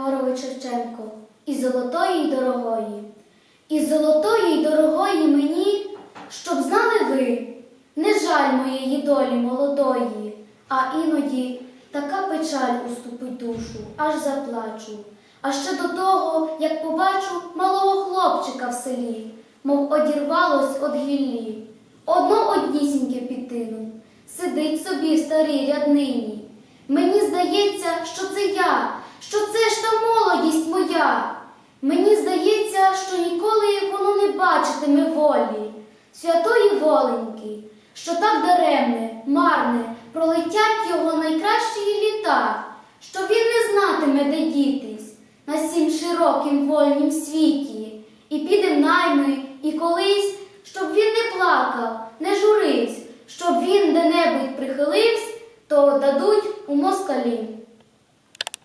Григорович Шевченко, і золотої й дорогої, і золотої й дорогої мені, щоб знали ви, не жаль моєї долі молодої, а іноді така печаль уступить душу, аж заплачу. А ще до того, як побачу малого хлопчика в селі, мов одірвалось од гіллі. Одно однісіньке підтину, сидить собі в старій ряднині. Мені здається, що це я, це ж та молодість моя. Мені здається, що ніколи воно не бачитиме волі, святої воленьки, що так даремне, марне, пролетять його найкращі літа, що він не знатиме, де дітись на сім широкім вольнім світі, і піде найми, і колись, щоб він не плакав, не журився, щоб він де-небудь прихилився, то дадуть у москалі.